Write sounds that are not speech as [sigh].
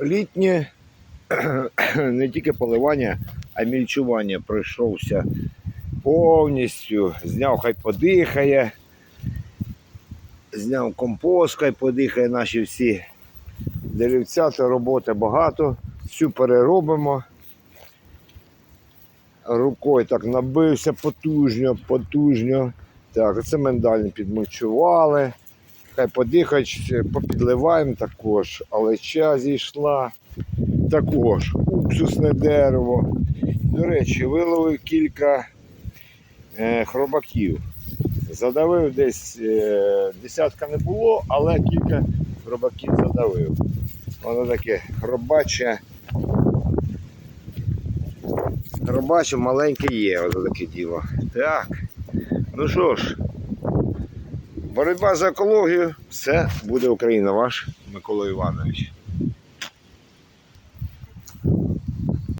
літнє [clears throat] не тільки поливання, а мільчування пройшовся повністю. Зняв, хай подихає. Зняв компост, хай подихає наші всі деревця, то роботи багато. Всю переробимо. Рукою так набився потужно, потужно. Так, це миндальні підмочували. Хай подихають, попідливаємо також. Алеча зійшла. Також уксусне дерево. До речі, виловив кілька е, хробаків. Задавив десь е, десятка не було, але кілька хробаків задавив. Воно таке хробаче. Хробаче маленьке є, ось таке діло. Так. Ну що ж, боротьба за екологію, все буде Україна, ваш Микола Іванович.